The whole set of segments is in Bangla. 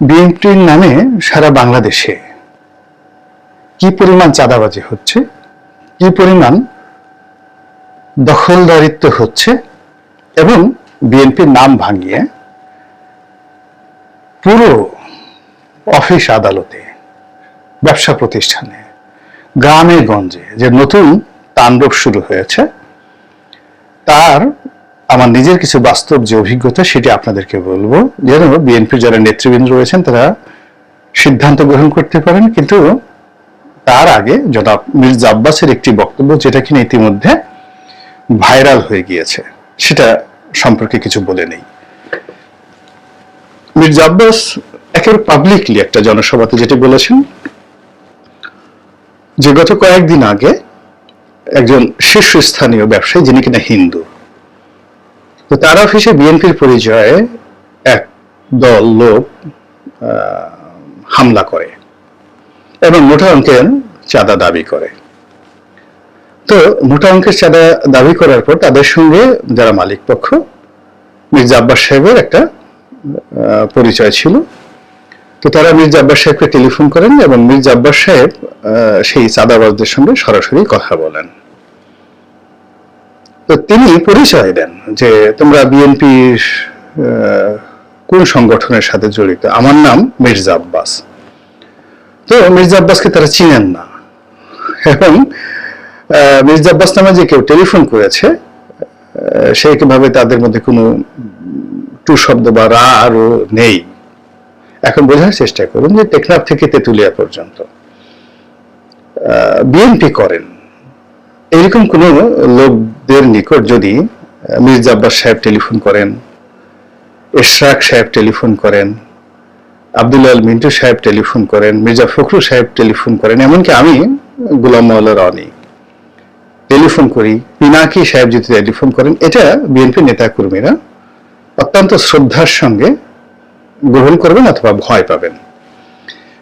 বিএনপির নামে সারা বাংলাদেশে কি পরিমাণ চাঁদাবাজি হচ্ছে, কি পরিমাণ দখলদারিত্ব হচ্ছে এবং বিএনপির নাম ভাঙিয়ে পুরো অফিস আদালতে, ব্যবসা প্রতিষ্ঠানে, গ্রামে গঞ্জে যে নতুন তাণ্ডব শুরু হয়েছে, তার আমার নিজের কিছু বাস্তব যে অভিজ্ঞতা সেটি আপনাদেরকে বলব। যেন বিএনপির যারা নেতৃবৃন্দ রয়েছেন, তারা সিদ্ধান্ত গ্রহণ করতে পারেন, কিন্তু তার আগে জনাব মির্জা আব্বাসের একটি বক্তব্য, যেটা কিনা ইতিমধ্যে ভাইরাল হয়ে গিয়েছে, সেটা সম্পর্কে কিছু বলে নেই। মির্জা আব্বাস একেবারে পাবলিকলি একটা জনসভাতে যেটি বলেছেন, যে গত কয়েকদিন আগে একজন শীর্ষস্থানীয় ব্যবসায়ী, যিনি কিনা হিন্দু তো তার অফিসে বিএনপির পরিচয়ে এক দল লোক হামলা করে এবং মোটা অঙ্কের চাঁদা দাবি করে। তো মোটা অঙ্কের চাঁদা দাবি করার পর তাদের সঙ্গে যারা মালিক পক্ষ, মির্জা আব্বাস সাহেবের একটা পরিচয় ছিল। তো তারা মির্জা আব্বাস সাহেবকে টেলিফোন করেন এবং মির্জা আব্বাস সাহেব সেই চাঁদাবাজদের সঙ্গে সরাসরি কথা বলেন। তো তিনি পরিচয় দেন যে তোমরা বিএনপির কোন সংগঠনের সাথে জড়িত? আমার নাম মির্জা আব্বাস। তো মির্জা আব্বাসকে তারা চিনেন না। এবং মির্জা আব্বাস নামে যে কেউ টেলিফোন করেছে সেইভাবে তাদের মধ্যে কোনো টু শব্দ বা রা আরও নেই। এখন বোঝার চেষ্টা করুন যে টেকনাফ থেকে তেঁতুলিয়া পর্যন্ত বিএনপি করেন। এরকম কোন লোকদের নিকট যদি মির্জা আব্বাস সাহেব টেলিফোন করেন, এশরাক সাহেব টেলিফোন করেন, আব্দুল্লাহ মিন্টু সাহেব টেলিফোন করেন, মির্জা ফখরু সাহেব টেলিফোন করেন, এমনকি আমি গুলাম মাওলা রনি, টেলিফোন করি, পিনাকি সাহেব যদি টেলিফোন করেন, এটা বিএনপি নেতা কর্মীরা অত্যন্ত শ্রদ্ধার সঙ্গে গ্রহণ করবেন অথবা ভয় পাবেন।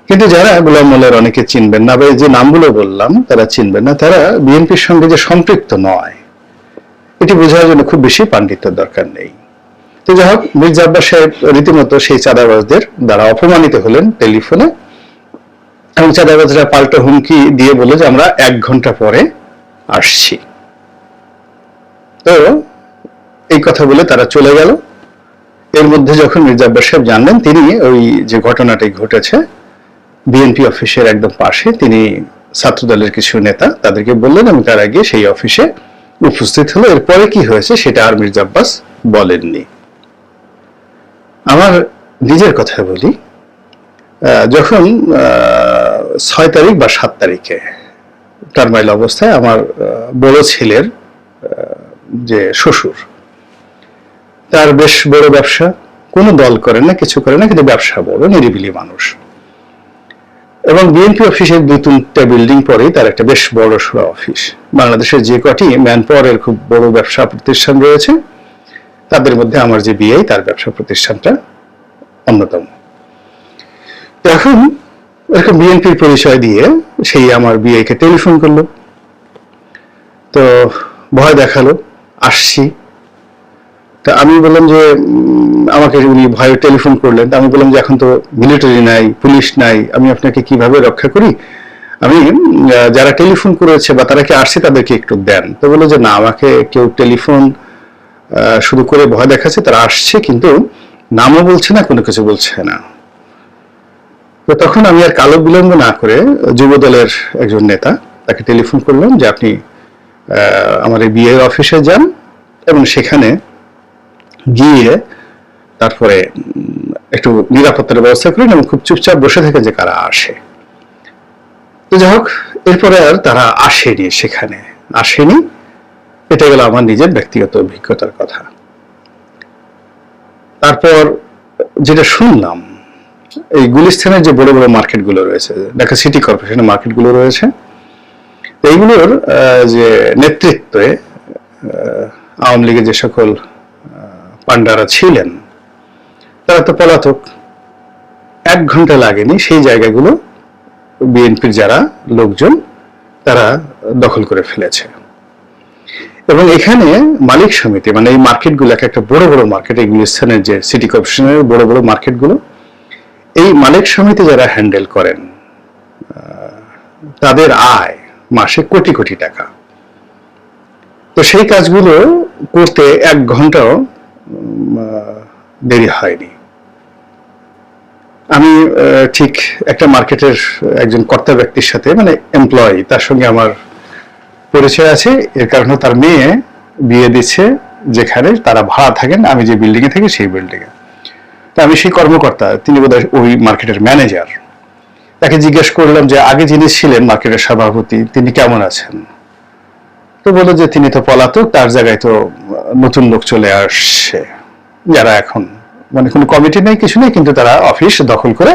কিন্তু যারা গোলাম মোল্লার অনেকে চিনবেন না, বা যে নামগুলো বললাম, তারা চিনবেন না, তারা বিএনপির সঙ্গে যে সম্পৃক্ত নয়, এটি বোঝার জন্য খুব বেশি পাণ্ডিত্যের দরকার নেই। তো যাই হোক, মির্জা আব্বাস সাহেব রীতিমতো সেই চাঁদাবাজদের দ্বারা অপমানিত হলেন টেলিফোনে, এবং চাঁদাবাজরা পাল্টা হুমকি দিয়ে বলল যে আমরা এক ঘণ্টা পরে আসছি। তো এই কথা বলে তারা চলে গেল। এর মধ্যে যখন মির্জা আব্বাস সাহেব জানলেন, তিনি ওই যে ঘটনাটি ঘটেছে বিএনপি অফিসের একদম পাশে তিনি ছাত্রদলের কিছু নেতা তাদেরকে বললেন এবং তারা গিয়ে সেই অফিসে উপস্থিত হলো এরপরে কি হয়েছে সেটা আর মির্জা আব্বাস বলেননি। আমার নিজের কথা বলি যখন ছয় তারিখ বা সাত তারিখে টার্মাইল অবস্থায় আমার বড় ছেলের যে শ্বশুর, তার বেশ বড় ব্যবসা, কোনো দল করে না, কিছু করে না, কিন্তু ব্যবসা বড়, নিরিবিলি মানুষ। এবং বিএনপি অফিসের দুই তিনটা বিল্ডিং পরেই তার একটা বেশ বড় সড়ো অফিস বাংলাদেশের যে কটি ম্যান পাওয়ারের খুব বড় ব্যবসা প্রতিষ্ঠান রয়েছে, তাদের মধ্যে আমার যে বিআই তার ব্যবসা প্রতিষ্ঠানটা অন্যতম। এখন এরকম বিএনপির পরিচয় দিয়ে সেই আমার বিআইকে টেলিফোন করল। তো ভয় দেখাল, আসছি। তা আমি বললাম যে আমাকে উনি ভয়ে টেলিফোন করলেন। আমি বললাম যে, এখন তো মিলিটারি নাই পুলিশ নাই, আমি আপনাকে কীভাবে রক্ষা করি? আমি যারা টেলিফোন করেছে বা তারা কি আসছে তাদেরকে একটু দেন। তো বলল যে, না, আমাকে কেউ টেলিফোন শুরু করে ভয় দেখাচ্ছে, তারা আসছে, কিন্তু নামও বলছে না, কোনো কিছু বলছে না। তো তখন আমি আর কালো বিলম্ব না করে যুব দলের একজন নেতা তাকে টেলিফোন করলাম যে, আপনি আমার এই বিয়ের অফিসে যান এবং সেখানে গিয়ে তারপরে একটু নিরাপত্তার ব্যবস্থা করেন এবং খুব চুপচাপ বসে থেকে যে কারা আসে। তো যাই হোক, এরপরে আর তারা আসেনি সেখানে, আসেনি। এটা গেল আমার নিজের ব্যক্তিগত অভিজ্ঞতার কথা। তারপর যেটা শুনলাম, এই গুলিস্তানের যে বড় বড় মার্কেটগুলো রয়েছে, ঢাকা সিটি কর্পোরেশনের মার্কেটগুলো রয়েছে, এইগুলোর যে নেতৃত্বে আওয়ামী লীগের যে সকল আহ, পান্ডারা ছিলেন। তারা তো পলাতক। এক ঘণ্টা লাগেনি সেই জায়গাগুলো বিএনপির যারা লোকজন তারা দখল করে ফেলেছে। এবং এখানে মালিক সমিতি মানে এই মার্কেটগুলো এক একটা বড় বড় মার্কেট এই গুলিস্তানের যে সিটি কর্পোরেশনের বড় বড় মার্কেটগুলো এই মালিক সমিতি যারা হ্যান্ডেল করেন তাদের আয় মাসে কোটি কোটি টাকা। তো সেই কাজগুলো করতে এক ঘন্টাও দেরি হয়নি। আমি ঠিক একটা মার্কেটের একজন কর্তা ব্যক্তির সাথে মানে এমপ্লয়ি তার সঙ্গে আমার পরিচয় আছে। এর কারণে তার মেয়ে বিয়ে দিচ্ছে, যেখানে তারা ভাড়া থাকেন, আমি যে বিল্ডিং এ থাকি সেই বিল্ডিং এ। তো আমি সেই কর্মকর্তা, তিনি বোধহয় ওই মার্কেটের ম্যানেজার তাকে জিজ্ঞেস করলাম যে, আগে যিনি ছিলেন মার্কেটের সভাপতি, তিনি কেমন আছেন? তো বলল যে তিনি তো পলাতক, তার জায়গায় তো নতুন লোক চলে আসছে। যারা এখন মানে কোনো কমিটি নেই, কিছু নেই, কিন্তু তারা অফিস দখল করে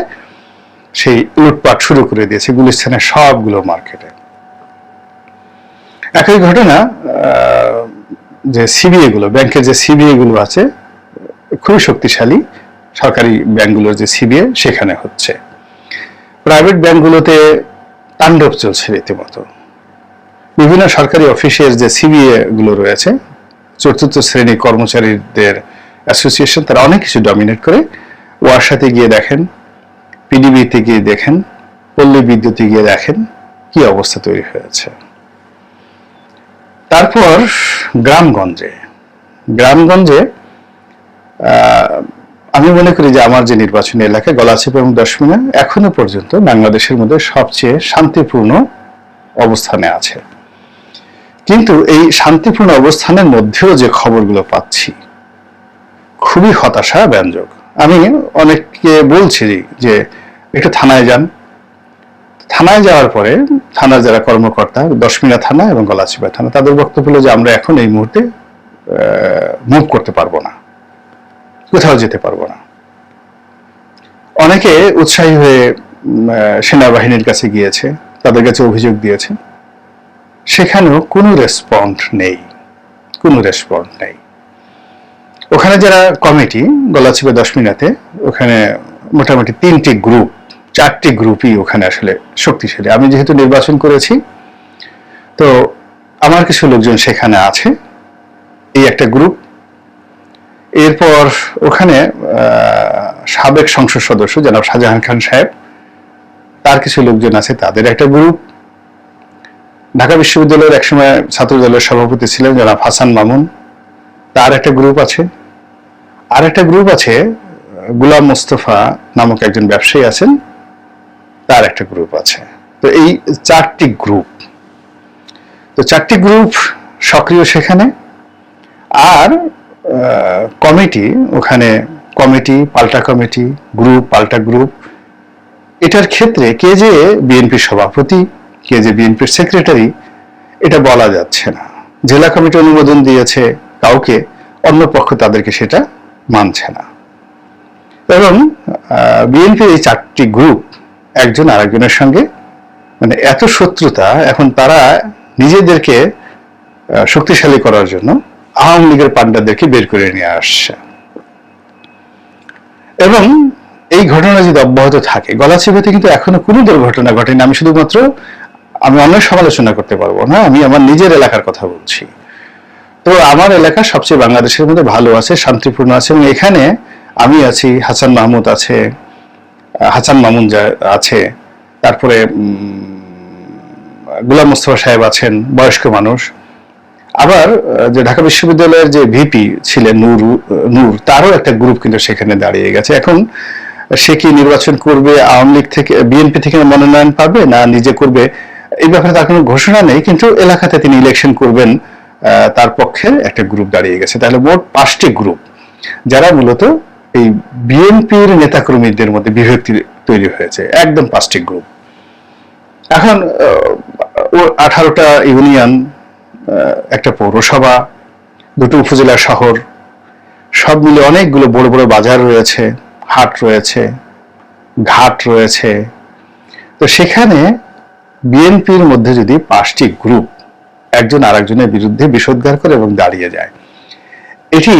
সেই লুটপাট শুরু করে দিয়েছে, গুলিস্তানের সবগুলো মার্কেটে। একই ঘটনা যে সিবিএ গুলো ব্যাংকের যে সিবিএ গুলো আছে, খুবই শক্তিশালী, সরকারি ব্যাংকগুলোর যে সিবিএ, সেখানে হচ্ছে। প্রাইভেট ব্যাংকগুলোতে তাণ্ডব চলছে রীতিমতো। বিভিন্ন সরকারি অফিসের যে সিবিএ গুলো রয়েছে, চতুর্থ শ্রেণি কর্মচারীদের অ্যাসোসিয়েশন তারা অনেক কিছু ডমিনেট করে। ওয়াসাতে গিয়ে দেখেন, পিডিবিতে গিয়ে দেখেন, পল্লী বিদ্যুতে গিয়ে দেখেন কি অবস্থা তৈরি হয়েছে। তারপর গ্রামগঞ্জে গ্রামগঞ্জে আমি মনে করি যে আমার যে নির্বাচনী এলাকা গলাচিপ এবং দশমিনা, এখনও পর্যন্ত বাংলাদেশের মধ্যে সবচেয়ে শান্তিপূর্ণ অবস্থানে আছে। কিন্তু এই শান্তিপূর্ণ অবস্থানের মধ্যেও যে খবরগুলো পাচ্ছি, খুবই হতাশা, ব্যঞ্জক। আমি অনেককে বলছি যে একটু থানায় যান। থানায় যাওয়ার পরে থানার যারা কর্মকর্তা, দশমিনা থানা এবং গলাচিপা থানা, তাদের বক্তব্য হলো যে, আমরা এখন এই মুহূর্তে মুভ করতে পারব না। কোথাও যেতে পারব না। অনেকে উৎসাহী হয়ে সেনাবাহিনীর কাছে গিয়েছে, তাদের কাছে অভিযোগ দিয়েছে। সেখানেও কোনো রেসপন্ড নেই। কোনো রেসপন্ড নেই। ওখানে যারা কমিটি, গলাচিপে দশ মিনাতে ওখানে মোটামুটি তিনটি গ্রুপ, চারটি গ্রুপই ওখানে আসলে শক্তিশালী। আমি যেহেতু নির্বাচন করেছি, তো আমার কিছু লোকজন সেখানে আছে, এই একটা গ্রুপ। এরপর ওখানে সাবেক সংসদ সদস্য জনাব শাহজাহান খান সাহেব, তার কিছু লোকজন আছে, তাদের একটা গ্রুপ। ঢাকা বিশ্ববিদ্যালয়ের একসময় ছাত্র দলের সভাপতি ছিলেন জনাব হাসান মামুন। তার একটা গ্রুপ আছে। আর একটা গ্রুপ আছে, গুলাম মোস্তফা নামক একজন ব্যবসায়ী আছেন। তার একটা গ্রুপ আছে। তো এই চারটি গ্রুপ। তো চারটি গ্রুপ সক্রিয় সেখানে। আর কমিটি, ওখানে কমিটি, পাল্টা কমিটি, গ্রুপ, পাল্টা গ্রুপ। এটার ক্ষেত্রে কে যে বিএনপির সভাপতি কে যে বিএনপির সেক্রেটারি, এটা বলা যাচ্ছে না। জেলা কমিটি অনুমোদন দিয়েছে কাউকে, অন্য পক্ষ তাদেরকে সেটা মানছে না। এবং বিএনপির এই চারটি গ্রুপ, একজন আরেকজনের সঙ্গে মানে এত শত্রুতা, এখন তারা নিজেদেরকে শক্তিশালী করার জন্য আওয়ামী লীগের পান্ডাদেরকে বের করে নিয়ে আসছে। এবং এই ঘটনা যদি অব্যাহত থাকে গলা গলাচিপাতে কিন্তু এখনও কোনো দুর্ঘটনা ঘটেনি। আমি শুধুমাত্র আমি অনেক সমালোচনা করতে পারব না আমি আমার নিজের এলাকার কথা বলছি। তো আমার এলাকা সবচেয়ে বাংলাদেশের মধ্যে ভালো আছে, শান্তিপূর্ণ আছে এবং এখানে আমি আছি, হাসান মাহমুদ আছে হাসান মামুন আছে, তারপরে গুলাম মোস্তফা সাহেব আছেন, বয়স্ক মানুষ। আবার যে ঢাকা বিশ্ববিদ্যালয়ের যে ভিপি ছিলেন নূর নূর, তারও একটা গ্রুপ কিন্তু সেখানে দাঁড়িয়ে গেছে। এখন সে কি নির্বাচন করবে, আওয়ামী লীগ থেকে, বিএনপি থেকে মনোনয়ন পাবে না নিজে করবে? এই ব্যাপারে তার কোনো ঘোষণা নেই, কিন্তু এলাকাতে তিনি ইলেকশন করবেন তার পক্ষে একটা গ্রুপ দাঁড়িয়ে গেছে। তাহলে মোট পাঁচটি গ্রুপ যারা মূলত এই বিএনপির নেতাকর্মীদের মধ্যে বিভক্তি তৈরি হয়েছে, একদম পাঁচটি গ্রুপ এখন আঠারোটা ইউনিয়ন একটা পৌরসভা, দুটো উপজেলা শহর, সব মিলে অনেকগুলো বড় বড় বাজার রয়েছে, হাট রয়েছে, ঘাট রয়েছে। তো সেখানে বিএনপির মধ্যে যদি পাঁচটি গ্রুপ একজন আরেকজনের বিরুদ্ধে বিষোদ্গার করে এবং দাঁড়িয়ে যায়, এটি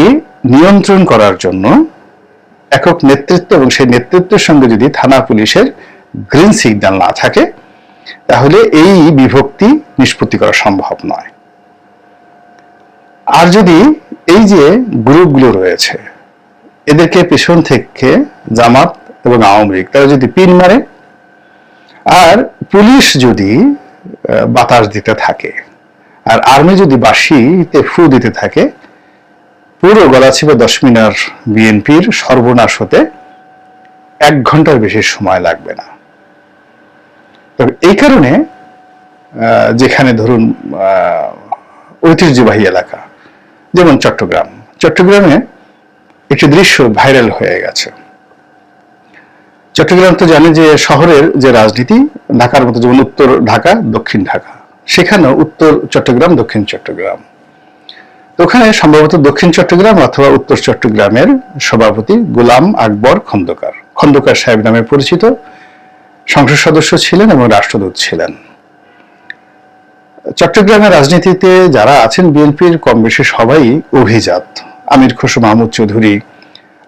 নিয়ন্ত্রণ করার জন্য একক নেতৃত্ব এবং সেই নেতৃত্বের সঙ্গে যদি থানা পুলিশের গ্রিন সিগন্যাল না থাকে, তাহলে এই বিভক্তি নিষ্পত্তি করা সম্ভব নয়। আর যদি এই যে গ্রুপগুলো রয়েছে, এদেরকে পেছন থেকে জামাত এবং আওয়ামী লীগ, তারা যদি পিন মারে, আর পুলিশ যদি বাতাস দিতে থাকে, আর আর্মি যদি বাঁশিতে ফু দিতে থাকে, পুরো গলাচিপা দশ মিনার বিএনপির সর্বনাশ হতে এক ঘণ্টার বেশি সময় লাগবে না। তবে এই কারণে যেখানে ধরুন ঐতিহ্যবাহী এলাকা, যেমন চট্টগ্রাম, চট্টগ্রামে একটি দৃশ্য ভাইরাল হয়ে গেছে। চট্টগ্রাম তো জানে যে শহরের যে রাজনীতি, ঢাকার মতো যেমন উত্তর ঢাকা, দক্ষিণ ঢাকা। সেখানেও উত্তর চট্টগ্রাম, দক্ষিণ চট্টগ্রাম। ওখানে সম্ভবত দক্ষিণ চট্টগ্রাম অথবা উত্তর চট্টগ্রামের সভাপতি গোলাম আকবর খন্দকার। খন্দকার সাহেব নামে পরিচিত, সংসদ সদস্য ছিলেন এবং রাষ্ট্রদূত ছিলেন। চট্টগ্রামের রাজনীতিতে যারা আছেন, বিএনপির কম বেশি সবাই অভিজাত। আমির খসরু, মাহমুদ চৌধুরী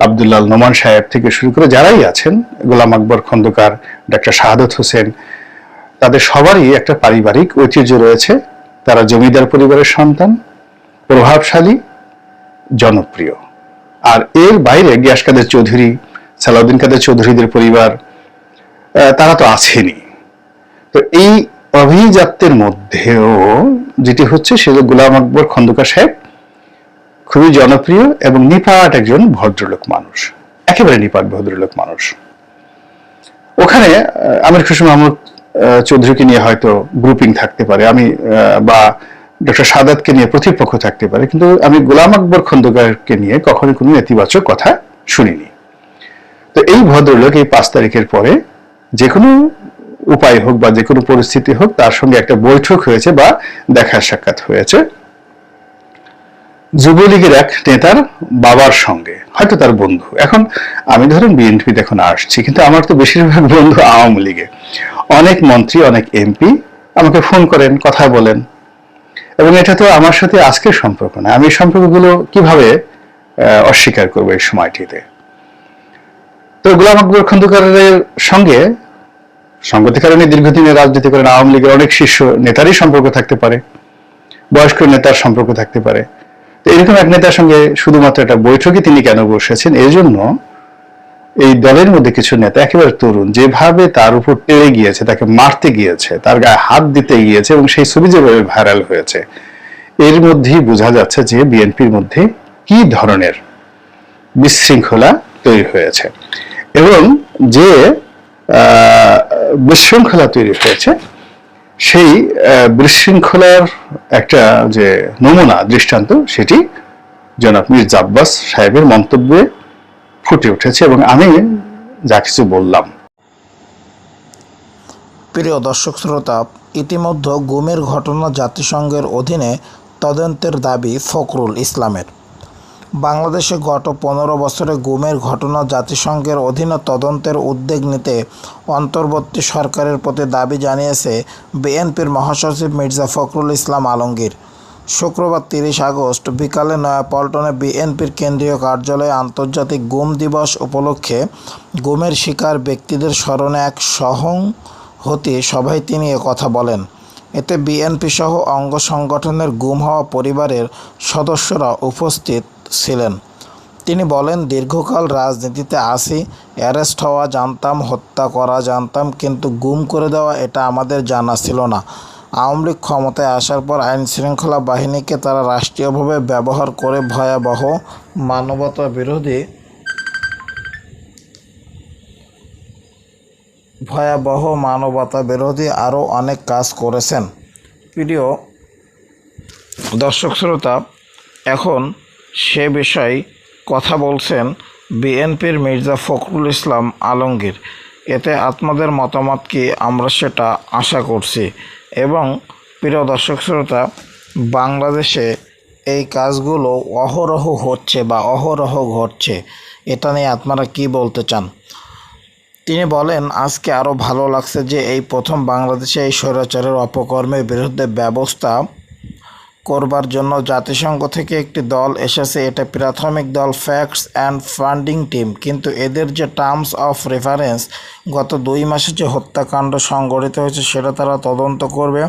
আবদুল্লাহ নোমান সাহেব থেকে শুরু করে যারাই আছেন, গোলাম আকবর খন্দকার, ডাক্তার শাহাদত হোসেন, তাদের সবারই একটা পারিবারিক ঐতিহ্য রয়েছে। তারা জমিদার পরিবারের সন্তান, প্রভাবশালী, জনপ্রিয়। আর এর বাইরে গিয়াস কাদের চৌধুরী, সালাউদ্দিন কাদের চৌধুরীদের পরিবার তারা তো আছেনই। তো এই অভিজাত্যের মধ্যেও যেটি হচ্ছে, সে গোলাম আকবর খন্দকার সাহেব। খুবই জনপ্রিয় এবং নিপাট একজন ভদ্রলোক মানুষ, একেবারে নিপাট ভদ্রলোক মানুষ। ওখানে আমির খুশি মাহমুদ চৌধুরীকে নিয়ে হয়তো গ্রুপিং থাকতে পারে, আমি বা ডক্টর সাদাতকে নিয়ে প্রতিপক্ষ থাকতে পারে, কিন্তু আমি গোলাম আকবর খন্দকারকে নিয়ে কখনো কোনো নেতিবাচক কথা শুনিনি। তো এই ভদ্রলোক এই পাঁচ তারিখের পরে যে কোনো উপায় হোক বা যে কোনো পরিস্থিতি হোক, তার সঙ্গে একটা বৈঠক হয়েছে বা দেখা সাক্ষাৎ হয়েছে। যুবলীগের এক নেতার বাবার সঙ্গে, হয়তো তার বন্ধু। এখন আমি ধরুন বিএনপিতে এখন আসছি, কিন্তু আমার তো বেশিরভাগ বন্ধু আওয়ামী লীগে। অনেক মন্ত্রী, অনেক এমপি আমাকে ফোন করেন, কথা বলেন। এবং এটা তো আমার সাথে আজকের সম্পর্ক না। আমি সম্পর্কগুলো কীভাবে অস্বীকার করব এই সময়টিতে? তো গোলাম আকবর খন্দকারের সঙ্গে সঙ্গতি কারণে দীর্ঘদিনের রাজনীতি করেন আওয়ামী লীগের অনেক শীর্ষ নেতারই সম্পর্ক থাকতে পারে। বয়স্ক নেতার সম্পর্ক থাকতে পারে। তো এরকম এক নেতার সঙ্গে শুধুমাত্র একটা বৈঠকে তিনি কেন বসেছেন? এই জন্য এই দলের মধ্যে কিছু নেতা একেবারে তরুণ যেভাবে তার উপর টেরে গিয়েছে তাকে মারতে গিয়েছে তার গায়ে হাত দিতে গিয়েছে এবং সেই ছবি যেভাবে ভাইরাল হয়েছে এর মধ্যেই বোঝা যাচ্ছে যে বিএনপির মধ্যে কি ধরনের বিশৃঙ্খলা তৈরি হয়েছে এবং যে আহ, বিশৃঙ্খলা তৈরি হয়েছে সেই বিশৃঙ্খলার একটা যে নমুনা, দৃষ্টান্ত, সেটি জনাব মির্জা আব্বাস সাহেবের মন্তব্যে ফুটে উঠেছে এবং আমি যা কিছু বললাম। প্রিয় দর্শক শ্রোতা, ইতিমধ্যে গুমের ঘটনা জাতিসংঘের অধীনে তদন্তের দাবি ফখরুল ইসলামের। বাংলাদেশে গত পনেরো বছরে গুমের ঘটনা জাতিসংঘের অধীনে তদন্তের উদ্যোগ নিতে অন্তর্বর্তী সরকারের প্রতি দাবি জানিয়েছে বিএনপির মহাসচিব মির্জা ফখরুল ইসলাম আলমগীর। শুক্রবার তিরিশ আগস্ট বিকালে নয়াপল্টনে বিএনপির কেন্দ্রীয় কার্যালয়ে আন্তর্জাতিক গুম দিবস উপলক্ষে গুমের শিকার ব্যক্তিদের স্মরণে এক সহংহতি সভায় তিনি কথা বলেন। এতে বিএনপি সহ অঙ্গ সংগঠনের গুম হওয়া পরিবারের সদস্যরা উপস্থিত ছিলেন। তিনি বলেন, দীর্ঘকাল রাজনীতিতে আসি, অ্যারেস্ট হওয়া জানতাম, হত্যা করা জানতাম, কিন্তু গুম করে দেওয়া এটা আমাদের জানা ছিল না। আওয়ামী লীগ ক্ষমতায় আসার পর আইন শৃঙ্খলা বাহিনীকে তারা রাষ্ট্রীয়ভাবে ব্যবহার করে ভয়াবহ মানবতা বিরোধী ভয়াবহ মানবতা বিরোধী আরও অনেক কাজ করেছেন। প্রিয় দর্শক শ্রোতা এখন সে বিষয়ে কথা বলছেন বিএনপির মির্জা ফখরুল ইসলাম আলমগীর। এতে আপনাদের মতামত কি? আমরা সেটা আশা করছি। এবং প্রিয় দর্শক শ্রোতা, বাংলাদেশে এই কাজগুলো অহরহ হচ্ছে বা অহরহ ঘটছে, এটা নিয়ে আপনারা কি বলতে চান? তিনি বলেন, আজকে আরও ভালো লাগছে যে এই প্রথম বাংলাদেশে এই স্বৈরাচারের অপকর্মের বিরুদ্ধে ব্যবস্থা করবার জন্য জাতিসংঘ থেকে একটি দল এসেছে। এটা প্রাথমিক দল ফ্যাক্টস অ্যান্ড ফান্ডিং টিম। কিন্তু এদের যে টার্মস অফ রেফারেন্স, গত দুই মাসে যে হত্যাকাণ্ড সংগঠিত হয়েছে, সেটা তারা তদন্ত করবে।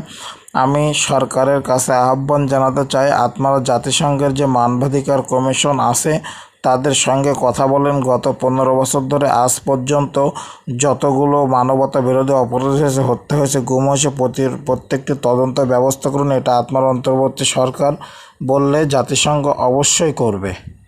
আমি সরকারের কাছে আহ্বান জানাতে চাই, আপনারা জাতিসংঘের যে মানবাধিকার কমিশন আছে তাদের সঙ্গে কথা বলেন। গত পনেরো বছর ধরে আজ পর্যন্ত যতগুলো মানবতা বিরোধী অপরাধ হয়েছে, হত্যা হয়েছে, গুম হয়েছে, প্রতি- প্রত্যেকটি তদন্ত ব্যবস্থা করুন, এটা আত্মার অন্তর্বর্তী সরকার বললে জাতিসংঘ অবশ্যই করবে।